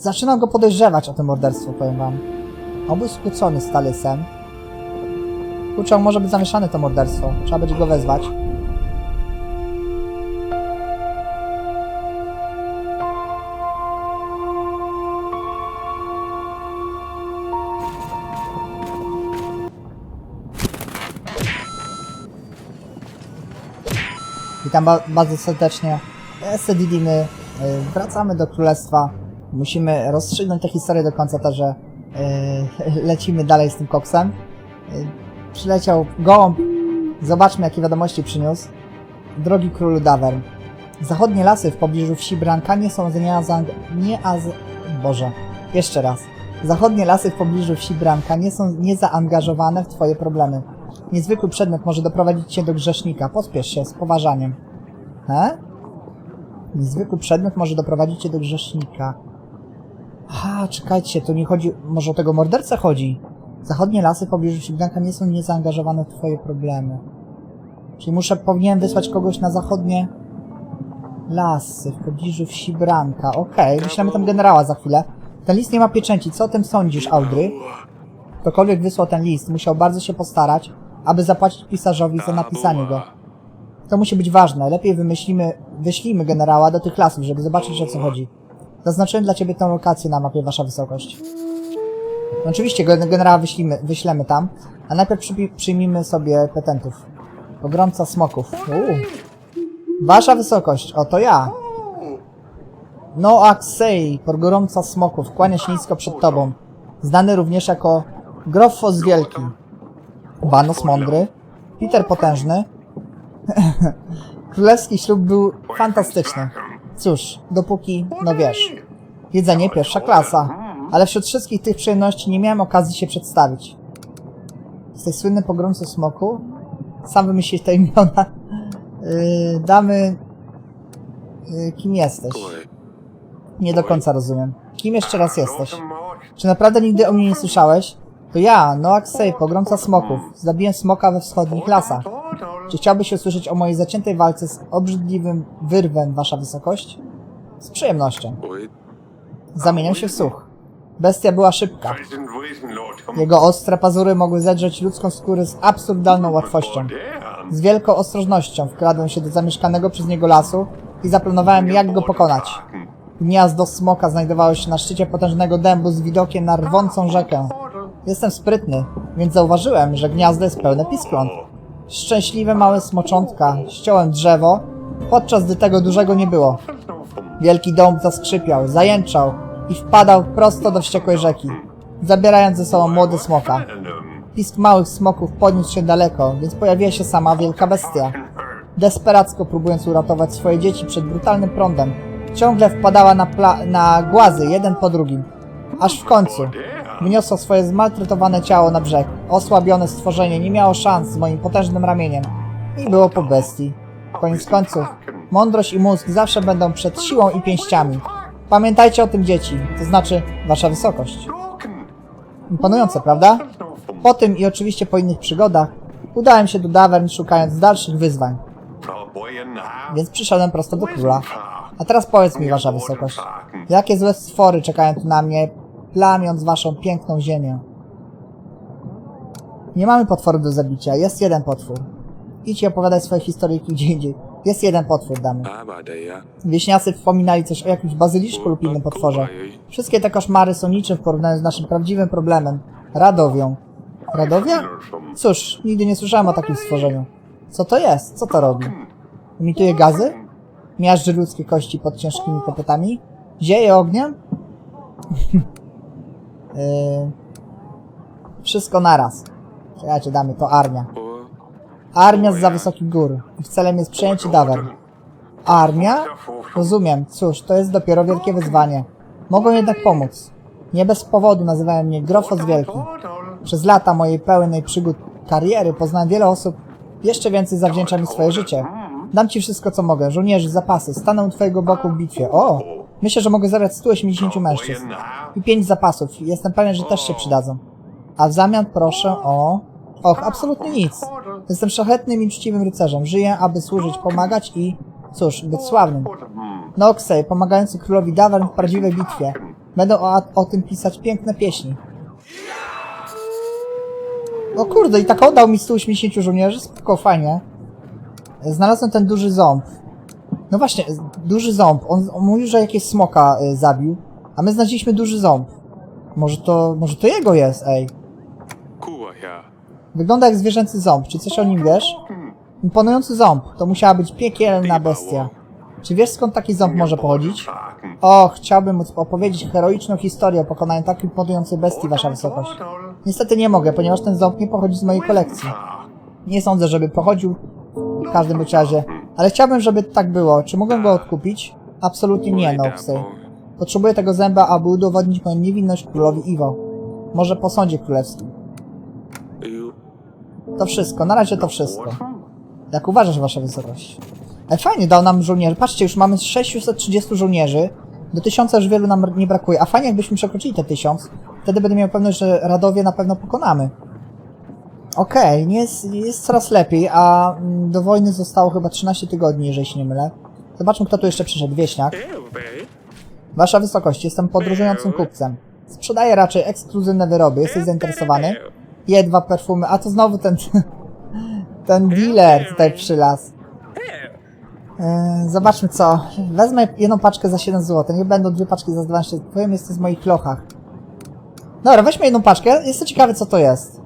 Zaczynam go podejrzewać o to morderstwo, powiem wam. Oby skłócony z Talysem. Kurczę, on może być zamieszany to morderstwo. Trzeba będzie go wezwać. Witam ba bardzo serdecznie. Jestem Didimy. Y, Wracamy do królestwa. Musimy rozstrzygnąć tę historię do końca, to że y, lecimy dalej z tym koksem. Y, przyleciał gołąb. Zobaczmy, jakie wiadomości przyniósł. Drogi królu Davern. Zachodnie lasy w pobliżu wsi Branka nie są zaang... nie az... Boże. Jeszcze raz. Zachodnie lasy w pobliżu wsi Branka nie są niezaangażowane w twoje problemy. Niezwykły przedmiot może doprowadzić cię do grzesznika. Pospiesz się z poważaniem. He? Niezwykły przedmiot może doprowadzić cię do grzesznika. A, czekajcie, tu nie chodzi... Może o tego mordercę chodzi? Zachodnie lasy w pobliżu Sibranka nie są niezaangażowane w twoje problemy. Czyli muszę, powinienem wysłać kogoś na zachodnie lasy w pobliżu wsi Branka. Okej, wyślemy tam generała za chwilę. Ten list nie ma pieczęci. Co o tym sądzisz, Audrey? Ktokolwiek wysłał ten list, musiał bardzo się postarać, aby zapłacić pisarzowi za napisanie go. To musi być ważne. Lepiej wymyślimy, wyślijmy generała do tych lasów, żeby zobaczyć o co chodzi. Zaznaczyłem dla ciebie tę lokację na mapie, wasza wysokość. No Oczywiście gen- generała wyślimy, wyślemy tam, a najpierw przypi- przyjmijmy sobie petentów. Pogromca smoków. Uuu. Wasza wysokość, oto ja. No Axei, pogromca smoków, kłania się nisko przed tobą. Znany również jako Groffos Wielki. Banos Mądry, Peter Potężny. Królewski ślub był fantastyczny. Cóż, dopóki, no wiesz, jedzenie pierwsza klasa. Ale wśród wszystkich tych przyjemności nie miałem okazji się przedstawić. Jesteś słynny pogromcą smoku? Sam wymyślić te imiona. Yy, damy... Yy, kim jesteś? Nie do końca rozumiem. Kim jeszcze raz jesteś? Czy naprawdę nigdy o mnie nie słyszałeś? To ja, Noak Sej, pogromca smoków. Zabiłem smoka we wschodnich lasach. Czy chciałbyś usłyszeć o mojej zaciętej walce z obrzydliwym wyrwem, wasza wysokość? Z przyjemnością. Zamieniam się w słuch. Bestia była szybka. Jego ostre pazury mogły zedrzeć ludzką skórę z absurdalną łatwością. Z wielką ostrożnością wkradłem się do zamieszkanego przez niego lasu i zaplanowałem, jak go pokonać. Gniazdo smoka znajdowało się na szczycie potężnego dębu z widokiem na rwącą rzekę. Jestem sprytny, więc zauważyłem, że gniazdo jest pełne piskląt. Szczęśliwe małe smoczątka ściąłem drzewo, podczas gdy tego dużego nie było. Wielki dom zaskrzypiał, zajęczał i wpadał prosto do wściekłej rzeki, zabierając ze sobą młody smoka. Pisk małych smoków podniósł się daleko, więc pojawiła się sama wielka bestia. Desperacko próbując uratować swoje dzieci przed brutalnym prądem, ciągle wpadała na, na głazy jeden po drugim. Aż w końcu wniosła swoje zmaltretowane ciało na brzeg. Osłabione stworzenie nie miało szans z moim potężnym ramieniem. I było po bestii. Koniec końców, mądrość i mózg zawsze będą przed siłą i pięściami. Pamiętajcie o tym dzieci, to znaczy wasza wysokość. Imponujące, prawda? Po tym i oczywiście po innych przygodach udałem się do Davern szukając dalszych wyzwań, więc przyszedłem prosto do króla. A teraz powiedz mi, wasza wysokość, jakie złe stwory czekają tu na mnie, plamiąc waszą piękną ziemię? Nie mamy potworu do zabicia, jest jeden potwór. Idź i opowiadaj swoje historyjki gdzie indziej. Jest jeden potwór, damy. Wieśniacy wspominali coś o jakimś bazyliszku lub innym potworze. Wszystkie te koszmary są niczym w porównaniu z naszym prawdziwym problemem. Radowią. Radowia? Cóż, nigdy nie słyszałem o takim stworzeniu. Co to jest? Co to robi? Emituje gazy? Miażdży ludzkie kości pod ciężkimi kopytami? Zieje ogniem? yy... Wszystko naraz. Czekajcie, damy, to armia. Armia z za wysokich gór. Ich celem jest przejęcie Davern. Armia? Rozumiem. Cóż, to jest dopiero wielkie wyzwanie. Mogą jednak pomóc. Nie bez powodu nazywają mnie Grofos Wielki. Przez lata mojej pełnej przygód kariery poznałem wiele osób. Jeszcze więcej zawdzięcza mi swoje życie. Dam ci wszystko, co mogę. Żołnierzy, zapasy. Stanę u twojego boku w bitwie. O! Myślę, że mogę zabrać 180 mężczyzn. I 5 zapasów. Jestem pewien, że też się przydadzą. A w zamian proszę o... Och, absolutnie nic. Jestem szlachetnym i uczciwym rycerzem. Żyję, aby służyć, pomagać i... Cóż, być sławnym. Noxey, pomagający królowi Davern w prawdziwej bitwie. Będą o, o tym pisać piękne pieśni. O kurde, i tak oddał mi 180 żołnierzy, spoko, fajnie. Znalazłem ten duży ząb. No właśnie, duży ząb. On, on mówił, że jakieś smoka y, zabił, a my znaleźliśmy duży ząb. Może to, może to jego jest, ej. Wygląda jak zwierzęcy ząb. Czy coś o nim wiesz? Imponujący ząb. To musiała być piekielna bestia. Czy wiesz skąd taki ząb może pochodzić? O, chciałbym móc opowiedzieć heroiczną historię o pokonaniu tak imponującej bestii, wasza wysokość. Niestety nie mogę, ponieważ ten ząb nie pochodzi z mojej kolekcji. Nie sądzę, żeby pochodził w każdym bądź razie. Ale chciałbym, żeby tak było. Czy mogę go odkupić? Absolutnie nie, Noxy. Potrzebuję tego zęba, aby udowodnić moją niewinność królowi Iwo. Może po sądzie królewskim. To wszystko, na razie to wszystko. Jak uważasz, wasza wysokość? Ale fajnie dał nam żołnierzy. Patrzcie, już mamy 630 żołnierzy. Do 1000 już wielu nam nie brakuje. A fajnie jakbyśmy przekroczyli te 1000. Wtedy będę miał pewność, że Radowie na pewno pokonamy. Okej, nie jest, jest coraz lepiej, a mm, do wojny zostało chyba 13 tygodni, jeżeli się nie mylę. Zobaczmy, kto tu jeszcze przyszedł. Wieśniak. Wasza wysokość, jestem podróżującym kupcem. Sprzedaję raczej ekskluzywne wyroby. Jesteś zainteresowany? Jedwa perfumy, a to znowu ten... ten dealer tutaj przylazł. Eee, zobaczmy co. Wezmę jedną paczkę za 7 zł. Nie będą dwie paczki za 12 zł. Powiem, jest to z moich lochach. Dobra, weźmy jedną paczkę. Jestem ciekawy co to jest.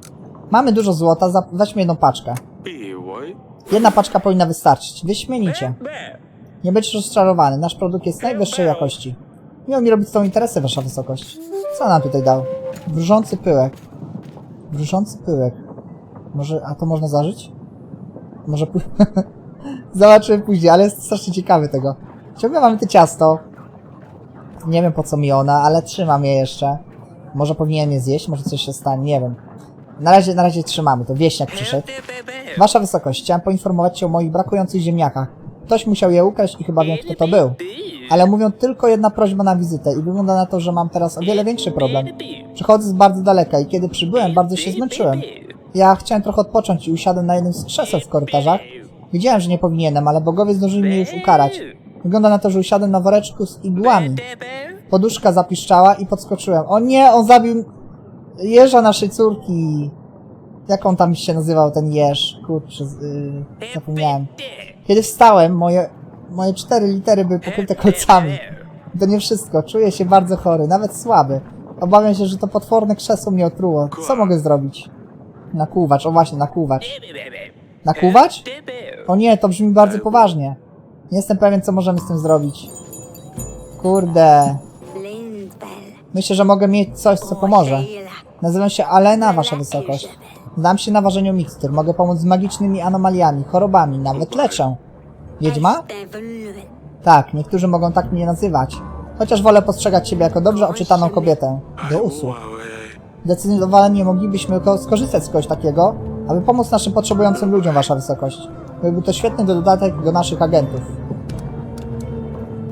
Mamy dużo złota, za... weźmy jedną paczkę. Jedna paczka powinna wystarczyć. Wyśmienicie. Nie będziesz rozczarowany. Nasz produkt jest najwyższej jakości. Miło mi robić z tą interesy, wasza wysokość. Co nam tutaj dał? Wrzący pyłek. Wrzący pyłek. Może, a to można zażyć? Może pó- Zobaczymy później, ale jest strasznie ciekawy tego. Ciągle mamy to ciasto. Nie wiem po co mi ona, ale trzymam je jeszcze. Może powinienem je zjeść, może coś się stanie, nie wiem. Na razie, na razie trzymamy to. Wieśniak przyszedł. Wasza wysokość, chciałem poinformować cię o moich brakujących ziemniakach. Ktoś musiał je ukraść i chyba wiem kto to był. Ale mówią tylko jedna prośba na wizytę i wygląda na to, że mam teraz o wiele większy problem. Przychodzę z bardzo daleka i kiedy przybyłem, bardzo się zmęczyłem. Ja chciałem trochę odpocząć i usiadłem na jednym z krzeseł w korytarzach. Wiedziałem, że nie powinienem, ale bogowie zdążyli mnie już ukarać. Wygląda na to, że usiadłem na woreczku z igłami. Poduszka zapiszczała i podskoczyłem. O nie, on zabił jeża naszej córki. Jak on tam się nazywał, ten jeż? Kurczę, yy, zapomniałem. Kiedy wstałem, moje, moje cztery litery były pokryte kolcami. To nie wszystko, czuję się bardzo chory, nawet słaby. Obawiam się, że to potworne krzesło mnie otruło. Co mogę zrobić? Nakłuwacz, o właśnie, nakłuwacz. Nakłuwacz? O nie, to brzmi bardzo poważnie. Nie jestem pewien, co możemy z tym zrobić. Kurde. Myślę, że mogę mieć coś, co pomoże. Nazywam się Alena, wasza wysokość. Znam się na ważeniu mikstur. Mogę pomóc z magicznymi anomaliami, chorobami, nawet leczę. Wiedźma? Tak, niektórzy mogą tak mnie nazywać. Chociaż wolę postrzegać siebie jako dobrze oczytaną kobietę. Do usług. Zdecydowanie moglibyśmy ko- skorzystać z kogoś takiego, aby pomóc naszym potrzebującym ludziom, wasza wysokość. Byłby to świetny dodatek do naszych agentów.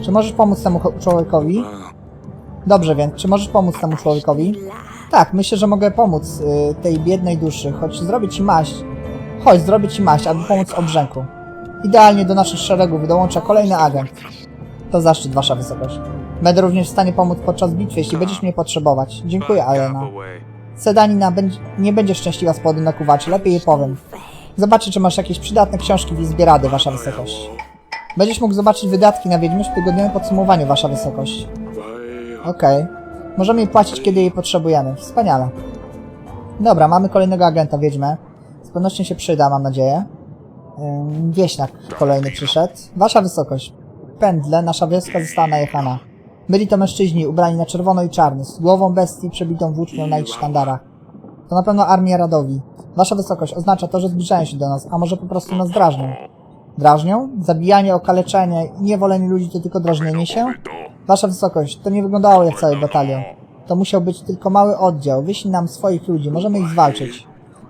Czy możesz pomóc temu człowiekowi? Dobrze, więc czy możesz pomóc temu człowiekowi? Tak, myślę, że mogę pomóc y, tej biednej duszy, choć zrobię ci maść. Chodź, zrobię ci maść, aby pomóc obrzęku. Idealnie do naszych szeregów dołącza kolejny agent. To zaszczyt, wasza wysokość. Będę również w stanie pomóc podczas bitwy, jeśli będziesz mnie potrzebować. Dziękuję, Alena. Sedanina będzie, nie będzie szczęśliwa z powodu nakuwaczy, lepiej jej powiem. Zobaczę, czy masz jakieś przydatne książki w Izbie Rady, wasza wysokość. Będziesz mógł zobaczyć wydatki na Wiedźmy w tygodniowym podsumowaniu, wasza wysokość. Okej. Możemy jej płacić, kiedy jej potrzebujemy. Wspaniale. Dobra, mamy kolejnego agenta Wiedźmę. Z pewnością się przyda, mam nadzieję. Ym, Wieśniak kolejny przyszedł. Wasza wysokość. Pędle, nasza wioska została najechana. Byli to mężczyźni ubrani na czerwono i czarny, z głową bestii przebitą włócznią na ich sztandarach. To na pewno armia Radowi. Wasza wysokość oznacza to, że zbliżają się do nas, a może po prostu nas drażnią. Drażnią? Zabijanie, okaleczenie i niewolenie ludzi to tylko drażnienie się? Wasza wysokość, to nie wyglądało jak cały batalion. To musiał być tylko mały oddział. Wyślij nam swoich ludzi, możemy ich zwalczyć.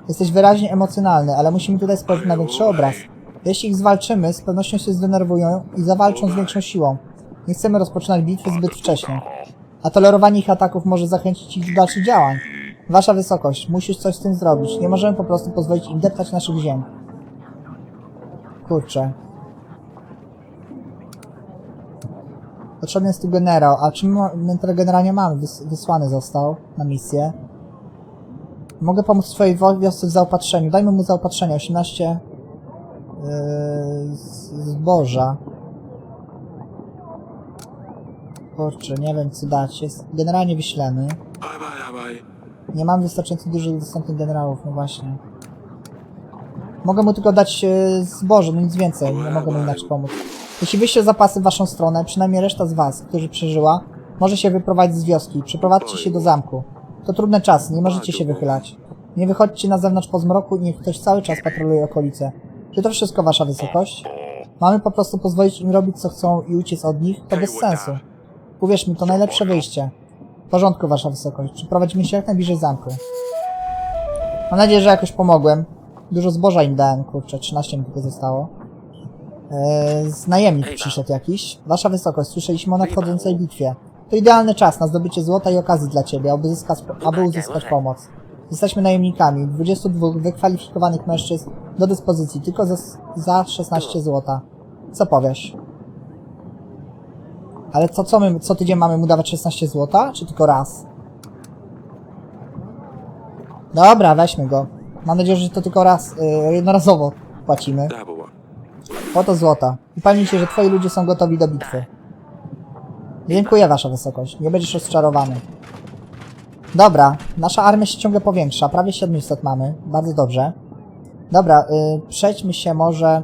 Jesteś wyraźnie emocjonalny, ale musimy tutaj spojrzeć na większy obraz. Jeśli ich zwalczymy, z pewnością się zdenerwują i zawalczą z większą siłą. Nie chcemy rozpoczynać bitwy zbyt wcześnie. A tolerowanie ich ataków może zachęcić ich do dalszych działań. Wasza wysokość, musisz coś z tym zrobić. Nie możemy po prostu pozwolić im deptać naszych ziem. Kurczę. Potrzebny jest tu generał, a czy my, my tego generała nie mamy? Wys, wysłany został na misję. Mogę pomóc twojej wo- wiosce w zaopatrzeniu. Dajmy mu zaopatrzenie. 18 yy, zboża. Kurczę, nie wiem co dać. Jest generalnie wyślemy. Nie mam wystarczająco dużych dostępnych generałów, no właśnie. Mogę mu tylko dać e, zboże, no nic więcej, nie mogę mu inaczej pomóc. Jeśli wyjście zapasy w waszą stronę, przynajmniej reszta z was, którzy przeżyła, może się wyprowadzić z wioski. Przeprowadźcie się do zamku. To trudne czasy, nie możecie się wychylać. Nie wychodźcie na zewnątrz po zmroku i niech ktoś cały czas patroluje okolice. Czy to wszystko wasza wysokość? Mamy po prostu pozwolić im robić co chcą i uciec od nich? To bez sensu. Uwierz mi, to najlepsze wyjście. W porządku, wasza wysokość. Przyprowadźmy się jak najbliżej zamku. Mam nadzieję, że jakoś pomogłem. Dużo zboża im dałem, kurczę, 13 mi tylko zostało. Eee, z najemnik przyszedł jakiś. Wasza wysokość, słyszeliśmy o nadchodzącej bitwie. To idealny czas na zdobycie złota i okazji dla ciebie, aby, zyskać, aby uzyskać pomoc. Jesteśmy najemnikami, 22 wykwalifikowanych mężczyzn do dyspozycji, tylko za, za 16 złota. Co powiesz? Ale co, co my, co tydzień mamy mu dawać 16 złota, czy tylko raz? Dobra, weźmy go. Mam nadzieję, że to tylko raz, yy, jednorazowo płacimy. Oto złota. Upełnij się, że twoi ludzie są gotowi do bitwy. Dziękuję, wasza wysokość. Nie będziesz rozczarowany. Dobra, nasza armia się ciągle powiększa. Prawie 700 mamy. Bardzo dobrze. Dobra, y, przejdźmy się może...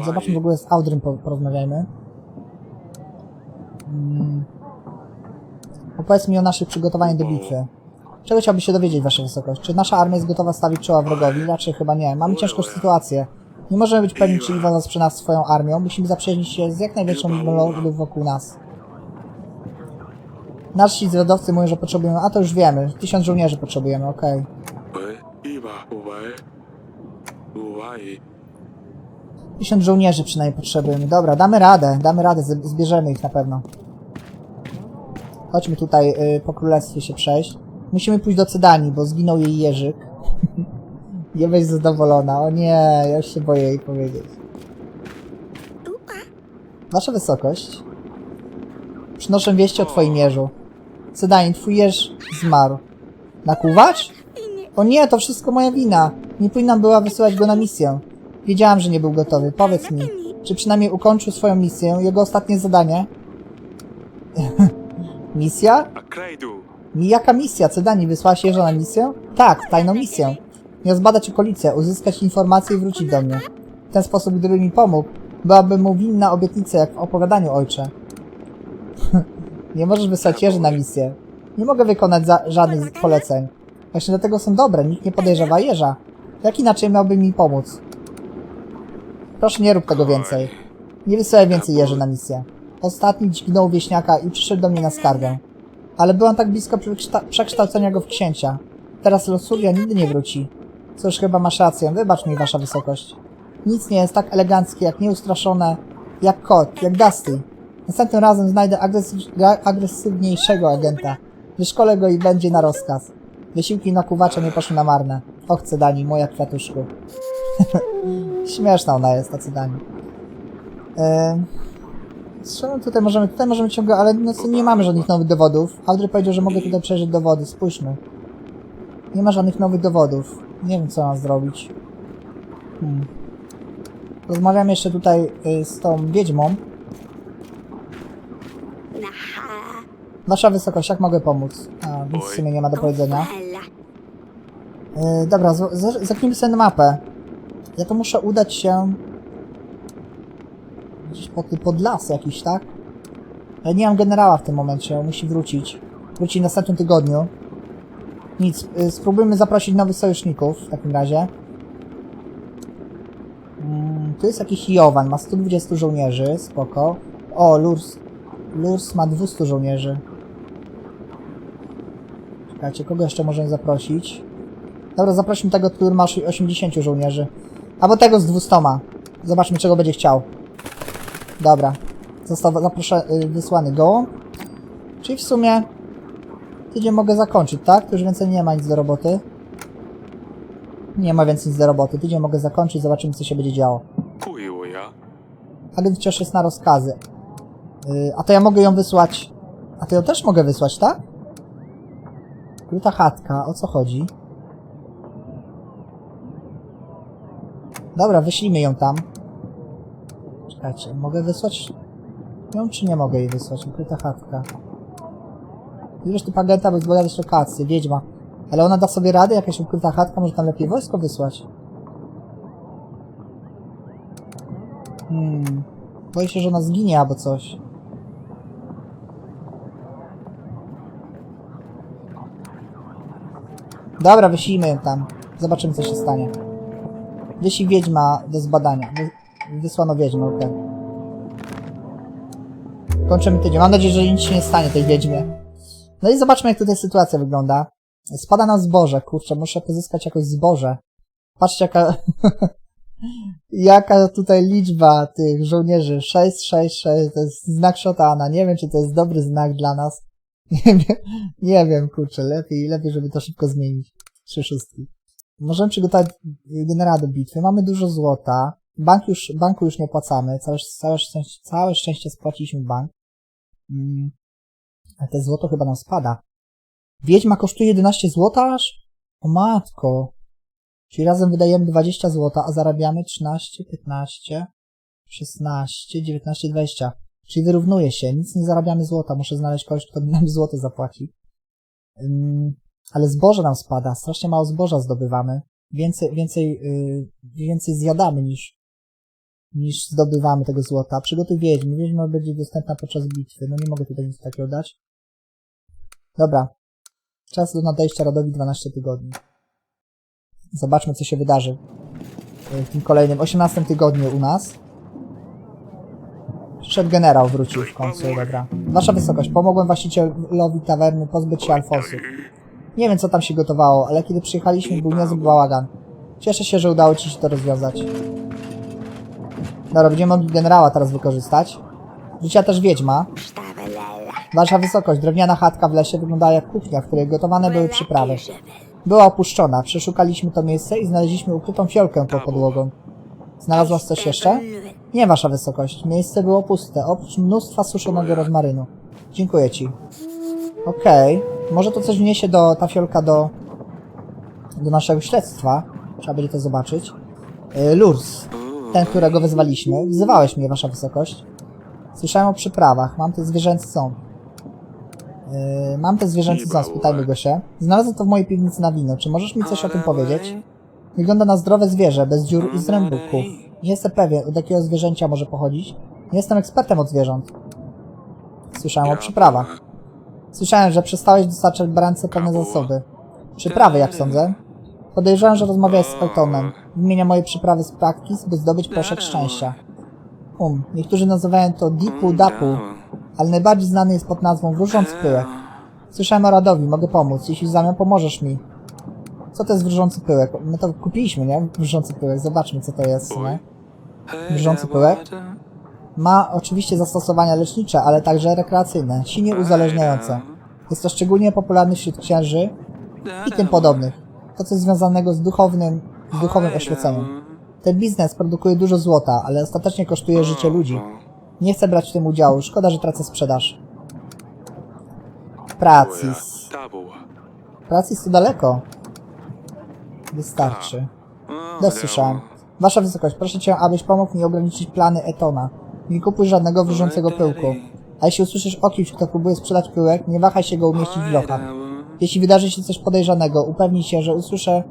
y, Zobaczmy w ogóle z Audrym po, porozmawiajmy. Mm. Opowiedz mi o naszych przygotowaniach do bitwy. Czego chciałbyś się dowiedzieć, Wasza Wysokość? Czy nasza armia jest gotowa stawić czoła wrogowi? Raczej chyba nie. Mamy ciężką sytuację. Nie możemy być pewni, czy Iwan sprzeda nas swoją armią. Musimy zaprzyjaźnić się z jak największą liczbą wokół nas. Nasi zwiadowcy mówią, że potrzebujemy... A to już wiemy. Tysiąc żołnierzy potrzebujemy, okej. Uwae. Tysiąc żołnierzy przynajmniej potrzebujemy. Dobra, damy radę. Damy radę. Zbierzemy ich na pewno. Chodźmy tutaj y, po królestwie się przejść. Musimy pójść do Cydanii, bo zginął jej Jerzyk. nie być zadowolona. O nie, ja już się boję jej powiedzieć. Wasza wysokość. Przynoszę wieści o twoim jeżu. Cydanii, twój jeż zmarł. Nakłuwacz? O nie, to wszystko moja wina. Nie powinnam była wysyłać go na misję. Wiedziałam, że nie był gotowy. Powiedz mi, czy przynajmniej ukończył swoją misję, jego ostatnie zadanie? Misja? Jaka misja? Cydani wysłałaś jeża na misję? Tak, tajną misję. Miał zbadać okolice, uzyskać informacje i wrócić do mnie. W ten sposób, gdyby mi pomógł, byłaby mu winna obietnica, jak w opowiadaniu ojcze. nie możesz wysłać jeży na misję. Nie mogę wykonać żadnych poleceń. Właśnie dlatego są dobre, nikt nie podejrzewa jeża. Jak inaczej miałby mi pomóc? Proszę nie rób tego więcej. Nie wysyłaj więcej jeży na misję. Ostatni dźgnął wieśniaka i przyszedł do mnie na skargę. Ale byłam tak blisko przekszta- przekształcenia go w księcia. Teraz Losuria nigdy nie wróci. Cóż, chyba masz rację. Wybacz mi, wasza wysokość. Nic nie jest tak eleganckie, jak nieustraszone, jak kot, jak Dusty. Następnym razem znajdę agresyw- agresywniejszego agenta. Wyszkolę go i będzie na rozkaz. Wysiłki nakuwacza nie poszły na marne. Och, Cedani, moja kwiatuszku. Śmieszna ona jest, ta Cedani. Eee... Strzelam tutaj możemy, tutaj możemy ciągle, ale no, nie mamy żadnych nowych dowodów. Audrey powiedział, że mogę tutaj przejrzeć dowody, spójrzmy. Nie ma żadnych nowych dowodów. Nie wiem, co mam zrobić. Hmm. Rozmawiam jeszcze tutaj y, z tą wiedźmą. Wasza wysokość, jak mogę pomóc? A, nic w sumie nie ma do powiedzenia. Yy, dobra, z- z- zerknijmy sobie mapę. Ja to muszę udać się... Gdzieś pod, pod las jakiś, tak? Ja nie mam generała w tym momencie, on musi wrócić. Wróci w następnym tygodniu. Nic, y, spróbujmy zaprosić nowych sojuszników w takim razie. Mm, tu jest jakiś Jowan, ma 120 żołnierzy, spoko. O, Lurs. Lurs ma 200 żołnierzy. Czekajcie, kogo jeszcze możemy zaprosić? Dobra, zaprosimy tego, który ma 80 żołnierzy. Albo tego z 200. Zobaczmy, czego będzie chciał. Dobra. Został y, wysłany gołąb. Czyli w sumie tydzień mogę zakończyć, tak? Tu już więcej nie ma nic do roboty. Nie ma więcej nic do roboty. Tydzień mogę zakończyć, zobaczymy co się będzie działo. Agent wciąż jest na rozkazy. Y, a to ja mogę ją wysłać. A to ją też mogę wysłać, tak? Ukryta chatka, o co chodzi? Dobra, wyślijmy ją tam. Czekajcie, mogę wysłać ją, czy nie mogę jej wysłać? Ukryta chatka. Wiesz, typ agenta, by zbadać lokację, wiedźma. Ale ona da sobie radę, jakaś ukryta chatka, może tam lepiej wojsko wysłać? Hmm. Boję się, że ona zginie albo coś. Dobra, wyślijmy ją tam. Zobaczymy, co się stanie. Wyślij wiedźma do zbadania. Wy, wysłano wiedźmę, okej. Kończymy tydzień. Mam nadzieję, że nic się nie stanie tej wiedźmie. No i zobaczmy, jak tutaj sytuacja wygląda. Spada nam zboże, kurczę, muszę pozyskać jakoś zboże. Patrzcie, jaka... jaka tutaj liczba tych żołnierzy. 6, 6, 6, to jest znak szotana. Nie wiem, czy to jest dobry znak dla nas. Nie wiem, nie wiem, kurczę, lepiej, lepiej, żeby to szybko zmienić. Trzy szóstki. Możemy przygotować generała do bitwy. Mamy dużo złota. Bank już, banku już nie płacamy. Całe, całe, szczęście, całe szczęście spłaciliśmy bank. Mm. A te złoto chyba nam spada. Wiedźma kosztuje 11 złota aż? O matko. Czyli razem wydajemy 20 złota, a zarabiamy 13, 15, 16, 19, 20. Czyli wyrównuje się. Nic nie zarabiamy złota. Muszę znaleźć kogoś, kto nam złoto zapłaci. Ym, ale zboże nam spada. Strasznie mało zboża zdobywamy. Więcej, więcej, yy, więcej zjadamy niż, niż zdobywamy tego złota. Przygotuj wiedźmy. Wiedźma będzie dostępna podczas bitwy. No nie mogę tutaj nic takiego dać. Dobra. Czas do nadejścia Radowi 12 tygodni. Zobaczmy, co się wydarzy yy, w tym kolejnym 18 tygodniu u nas. Przyszedł generał, wrócił w końcu, dobra. Wasza wysokość, pomogłem właścicielowi tawerny pozbyć się Alfonsów. Nie wiem, co tam się gotowało, ale kiedy przyjechaliśmy, był niezły bałagan. Cieszę się, że udało ci się to rozwiązać. Dobra, będziemy mogli generała teraz wykorzystać. Rzuciła też wiedźma. Wasza wysokość, drewniana chatka w lesie wyglądała jak kuchnia, w której gotowane były przyprawy. Była opuszczona. Przeszukaliśmy to miejsce i znaleźliśmy ukrytą fiolkę pod podłogą. Znalazłaś coś jeszcze? Nie, wasza wysokość. Miejsce było puste, oprócz mnóstwa suszonego rozmarynu. Dziękuję ci. Okej. Może to coś wniesie do, ta fiolka do, do naszego śledztwa. Trzeba będzie to zobaczyć. Yy, Lurs. Ten, którego wezwaliśmy. Wzywałeś mnie, wasza wysokość. Słyszałem o przyprawach. Mam te zwierzęcy ząb. Yy, mam te zwierzęcy ząb, spytajmy go się. Znalazłem to w mojej piwnicy na wino. Czy możesz mi coś o tym powiedzieć? Wygląda na zdrowe zwierzę, bez dziur i zrębów. Nie jestem pewien, od jakiego zwierzęcia może pochodzić. Nie jestem ekspertem od zwierząt. Słyszałem o przyprawach. Słyszałem, że przestałeś dostarczać barance pewne zasoby. Przyprawy, jak sądzę. Podejrzewam, że rozmawiałeś z Peltonem. Wymienia moje przyprawy z praktis, by zdobyć proszek szczęścia. Um, niektórzy nazywają to Dipu Dapu, ale najbardziej znany jest pod nazwą Wróżący Pyłek. Słyszałem o Radowi, mogę pomóc, jeśli w zamian pomożesz mi. Co to jest wróżący pyłek? My to kupiliśmy, nie? Wróżący pyłek, zobaczmy co to jest, nie? Wrzący pyłek? Ma oczywiście zastosowania lecznicze, ale także rekreacyjne, silnie uzależniające. Jest to szczególnie popularny wśród księży i tym podobnych. To coś związanego z duchownym, z duchowym oświeceniem. Ten biznes produkuje dużo złota, ale ostatecznie kosztuje życie ludzi. Nie chcę brać w tym udziału, szkoda, że tracę sprzedaż. Pracis. Pracis to daleko. Wystarczy. Dość słyszałem. Wasza wysokość, proszę cię, abyś pomógł mi ograniczyć plany Etona. Nie kupuj żadnego wyrzącego pyłku. A jeśli usłyszysz o kimś, kto próbuje sprzedać pyłek, nie wahaj się go umieścić w lochach. Jeśli wydarzy się coś podejrzanego, upewnij się, że usłyszę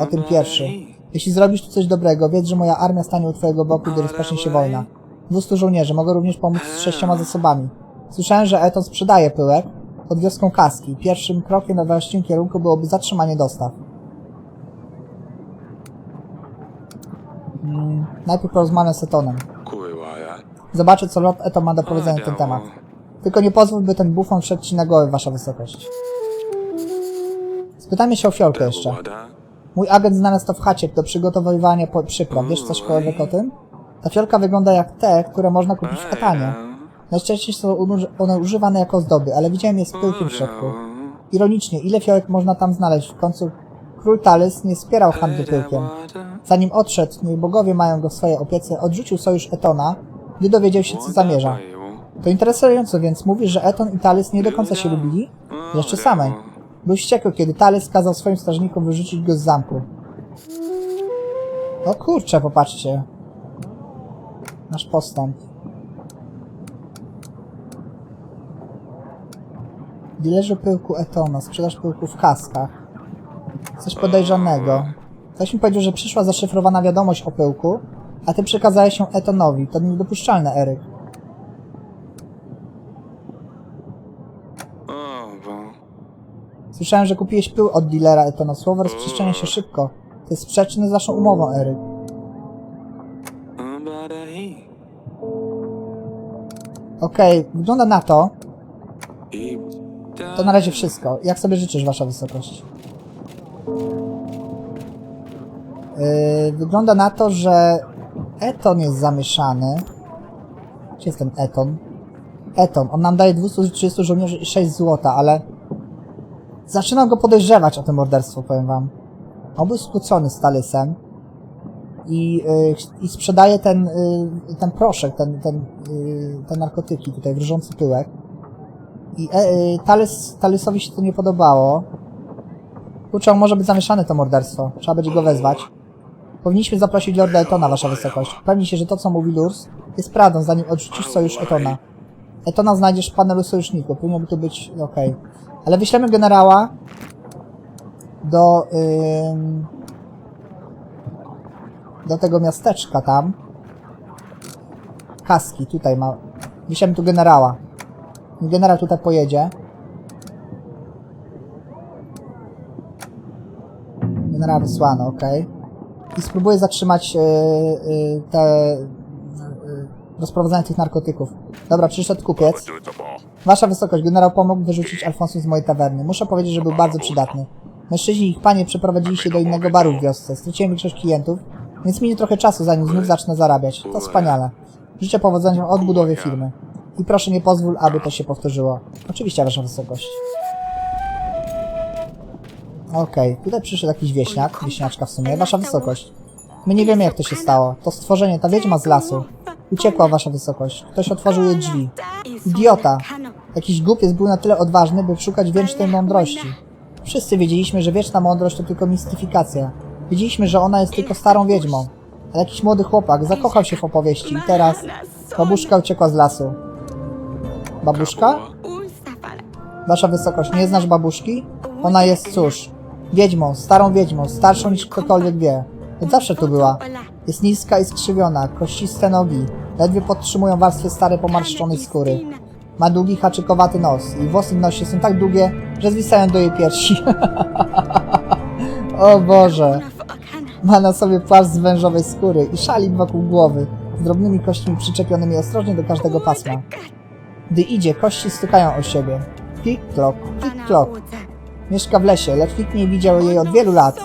o tym pierwszy. Jeśli zrobisz tu coś dobrego, wiedz, że moja armia stanie u twojego boku, gdy rozpocznie się wojna. 200 żołnierzy, mogę również pomóc z sześcioma zasobami. Słyszałem, że Eton sprzedaje pyłek pod wioską Kaski. Pierwszym krokiem we właściwym kierunku byłoby zatrzymanie dostaw. Mm, najpierw porozmawiam z Etonem. Zobaczę, co Lord Eton ma do powiedzenia na ten temat. Tylko nie pozwól, by ten bufon wszedł ci na głowę, wasza wysokość. Spytajmy się o fiolkę jeszcze. Mój agent znalazł to w chacie do przygotowywania przypraw. Wiesz cośkolwiek o tym? Ta fiolka wygląda jak te, które można kupić w Katanie. Najczęściej są one używane jako ozdoby, ale widziałem je z pyłkiem w środku. Ironicznie, ile fiołek można tam znaleźć? W końcu król Talys nie wspierał handlu pyłkiem. Zanim odszedł, niech bogowie mają go w swojej opiece, odrzucił sojusz Etona, gdy dowiedział się, co zamierza. To interesujące, więc mówi, że Eton i Talys nie do końca się lubili? Jeszcze samej. Był wściekły, kiedy Talys kazał swoim strażnikom wyrzucić go z zamku. O kurczę, popatrzcie. Nasz postęp. Dilerzy pyłku Etona, sprzedaż pyłku w kaskach. Coś podejrzanego. Ktoś mi powiedział, że przyszła zaszyfrowana wiadomość o pyłku, a ty przekazałeś ją Etonowi. To niedopuszczalne, Eryk. Słyszałem, że kupiłeś pył od dealera Etona. Słowo rozprzestrzenia się szybko. To jest sprzeczne z naszą umową, Eryk. Okej, wygląda na to. To na razie wszystko. Jak sobie życzysz, wasza wysokość? Yy, wygląda na to, że Eton jest zamieszany. Gdzie jest ten Eton? Eton. On nam daje 230 żołnierzy i 6 złota, ale... Zaczynam go podejrzewać o to morderstwo, powiem wam. On był skłócony z Talysem i, yy, i sprzedaje ten, yy, ten proszek, ten, ten, yy, te narkotyki tutaj, wróżący pyłek. I e, e, Talys, Talysowi się to nie podobało. Kurczę, może być zamieszany to morderstwo. Trzeba będzie go wezwać. Powinniśmy zaprosić Lorda Etona, wasza wysokość. Upewnij się, że to, co mówi Lurs, jest prawdą, zanim odrzucisz sojusz Etona. Etona znajdziesz w panelu sojuszników. Powinno by to być okej. Ale wyślemy generała do... Ym, do tego miasteczka tam. Kaski, tutaj ma... Wyślemy tu generała. Generał tutaj pojedzie. Generała wysłano, ok. I spróbuję zatrzymać yy, yy, te... Yy, rozprowadzanie tych narkotyków. Dobra, przyszedł kupiec. Wasza wysokość, generał pomógł wyrzucić Alfonsu z mojej tawerny. Muszę powiedzieć, że był bardzo przydatny. Mężczyźni i ich panie przeprowadzili się do innego baru w wiosce. Straciłem większość klientów, więc minie trochę czasu, zanim znów zacznę zarabiać. To wspaniale. Życzę powodzenia w odbudowie firmy. I proszę nie pozwól, aby to się powtórzyło. Oczywiście, wasza wysokość. Okej, tutaj przyszedł jakiś wieśniak, wieśniaczka w sumie, wasza wysokość. My nie wiemy jak to się stało. To stworzenie, ta wiedźma z lasu. Uciekła, wasza wysokość. Ktoś otworzył jej drzwi. Idiota! Jakiś głupiec był na tyle odważny, by szukać wiecznej mądrości. Wszyscy wiedzieliśmy, że wieczna mądrość to tylko mistyfikacja. Wiedzieliśmy, że ona jest tylko starą wiedźmą. Ale jakiś młody chłopak zakochał się w opowieści i teraz babuszka uciekła z lasu. Babuszka? Wasza wysokość, nie znasz babuszki? Ona jest, cóż, wiedźmą, starą wiedźmą, starszą niż ktokolwiek wie. Od zawsze tu była. Jest niska i skrzywiona, kościste nogi, ledwie podtrzymują warstwę starej pomarszczonej skóry. Ma długi haczykowaty nos i włosy w nosie są tak długie, że zwisają do jej piersi. o Boże. Ma na sobie płaszcz z wężowej skóry i szalik wokół głowy, z drobnymi kośćmi przyczepionymi ostrożnie do każdego pasma. Gdy idzie, kości stukają o siebie. Klik-klok, klik-klok. Mieszka w lesie, lecz nikt nie widział jej od wielu lat.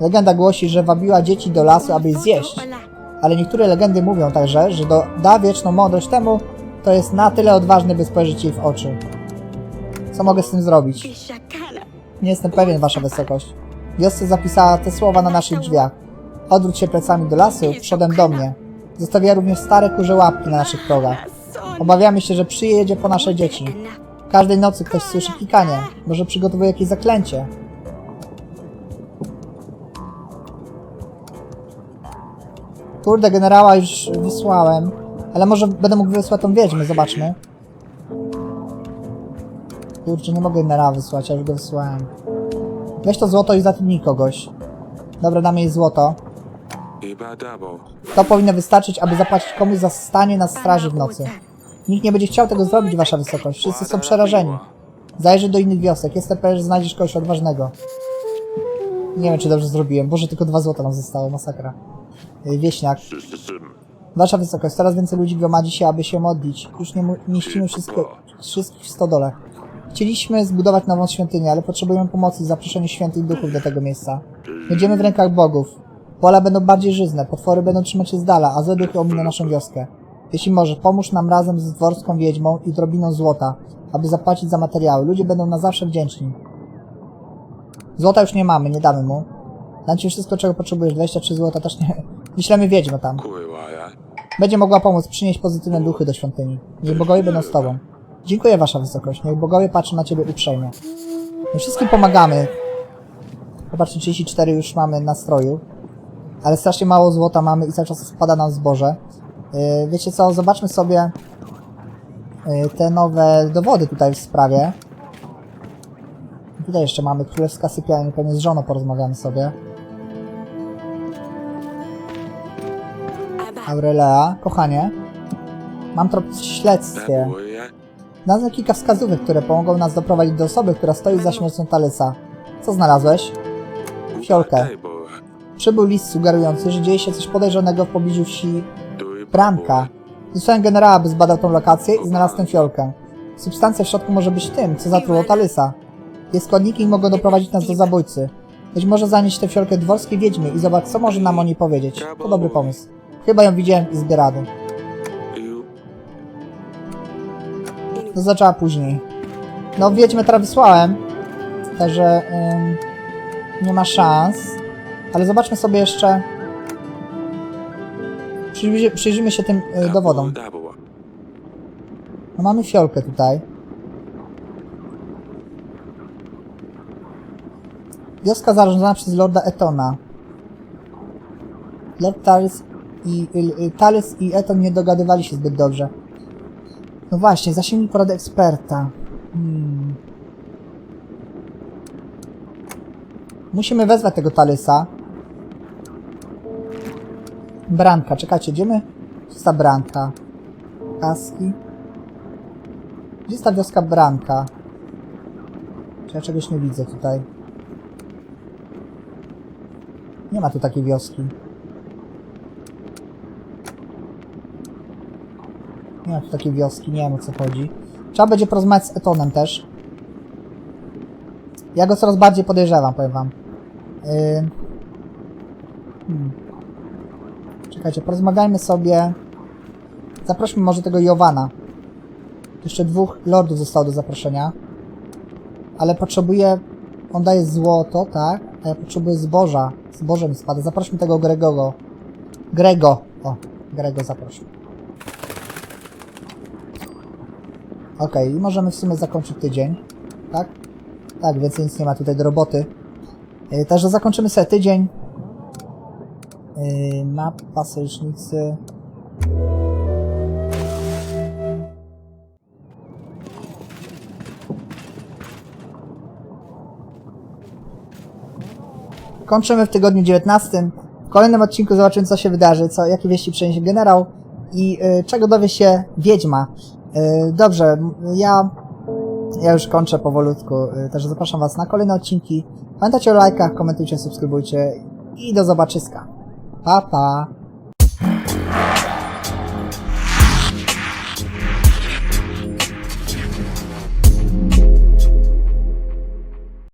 Legenda głosi, że wabiła dzieci do lasu, aby je zjeść. Ale niektóre legendy mówią także, że do, da wieczną mądrość temu, kto jest na tyle odważny, by spojrzeć jej w oczy. Co mogę z tym zrobić? Nie jestem pewien, wasza wysokość. Wiosce zapisała te słowa na naszych drzwiach. Odwróć się plecami do lasu, przodem do mnie. Zostawia również stare kurze łapki na naszych progach. Obawiamy się, że przyjedzie po nasze dzieci. Każdej nocy ktoś słyszy klikanie. Może przygotowuje jakieś zaklęcie. Kurde, generała już wysłałem. Ale może będę mógł wysłać tą wiedźmę, zobaczmy. Kurczę, nie mogę generała wysłać, ja już go wysłałem. Weź to złoto i zatrudnij kogoś. Dobra, damy jej złoto. To powinno wystarczyć, aby zapłacić komuś za stanie na straży w nocy. Nikt nie będzie chciał tego zrobić, wasza wysokość. Wszyscy są przerażeni. Zajrzyj do innych wiosek. Jestem pewien, że znajdziesz kogoś odważnego. Nie wiem, czy dobrze zrobiłem. Boże, tylko dwa złota nam zostało. Masakra. Ej, Wieśniak. Wasza wysokość, coraz więcej ludzi gromadzi się, aby się modlić. Już nie mieścimy wszystkich w stodole. Chcieliśmy zbudować nową świątynię, ale potrzebujemy pomocy i zaproszenia świętych duchów do tego miejsca. Będziemy w rękach bogów. Pola będą bardziej żyzne, potwory będą trzymać się z dala, a złe duchy ominą naszą wioskę. Jeśli może, pomóż nam razem z dworską wiedźmą i drobiną złota, aby zapłacić za materiały. Ludzie będą na zawsze wdzięczni. Złota już nie mamy, nie damy mu. Dam ci wszystko, czego potrzebujesz. 23 złota też nie... Wyślemy wiedźmę tam. Będzie mogła pomóc przynieść pozytywne duchy do świątyni. Niech bogowie będą z tobą. Dziękuję wasza wysokość. Niech bogowie patrzą na ciebie uprzejmie. My wszystkim pomagamy. Popatrzcie, 34 już mamy nastroju. Ale strasznie mało złota mamy i cały czas spada nam zboże. Yy, wiecie co, zobaczmy sobie yy, te nowe dowody tutaj w sprawie. Tutaj jeszcze mamy królewska sypialnia, pewnie z żoną porozmawiamy sobie. Aurelea, kochanie. Mam trop w śledztwie. Znalazłem kilka wskazówek, które pomogą nas doprowadzić do osoby, która stoi za śmiercią Talysa. Co znalazłeś? Fiolkę. Przybył list sugerujący, że dzieje się coś podejrzanego w pobliżu wsi Dui Branka. Wysłałem generała, by zbadał tą lokację i znalazł tę fiolkę. Substancja w środku może być tym, co zatruło Talysa. Jej składniki mogą doprowadzić nas do zabójcy. Być może zanieść tę fiolkę dworskiej wiedźmie i zobacz, co może nam o niej powiedzieć. To dobry pomysł. Chyba ją widziałem i zbię rady. Iu. To zaczęła później. No, wiedźmę teraz wysłałem, także ym, nie ma szans. Ale zobaczmy sobie jeszcze. Przyjrzyjmy, się tym y, dowodom. No mamy fiolkę tutaj. Wioska zarządzana przez Lorda Etona. Lord Talys i, Talys i Eton nie dogadywali się zbyt dobrze. No właśnie, zasięgnij porady eksperta. Hmm. Musimy wezwać tego Talysa. Branka, czekajcie, idziemy? Gdzie jest ta Branka? Kaski. Gdzie jest ta wioska Branka? Czy ja czegoś nie widzę tutaj? Nie ma tu takiej wioski. Nie ma tu takiej wioski, nie wiem o co chodzi. Trzeba będzie porozmawiać z Etonem też. Ja go coraz bardziej podejrzewam, powiem wam. Yy... Hmm. Czekajcie, porozmawiajmy sobie. Zaprośmy może tego Jowana. Jeszcze dwóch lordów zostało do zaproszenia. Ale potrzebuję... On daje złoto, tak? A ja potrzebuję zboża. Zboże mi spada. Zaprośmy tego Gregogo. Grego. O, Grego zaprośmy. Okej, i możemy w sumie zakończyć tydzień. Tak? Tak, więcej nic nie ma tutaj do roboty. Yy, także zakończymy sobie tydzień. Yy, mapa sojusznicy. Kończymy w tygodniu 19. W kolejnym odcinku zobaczymy, co się wydarzy, co, jakie wieści przyniesie generał i y, czego dowie się wiedźma. Y, dobrze, ja, ja już kończę powolutku, y, także zapraszam Was na kolejne odcinki. Pamiętajcie o lajkach, komentujcie, subskrybujcie i do zobaczyska. papá.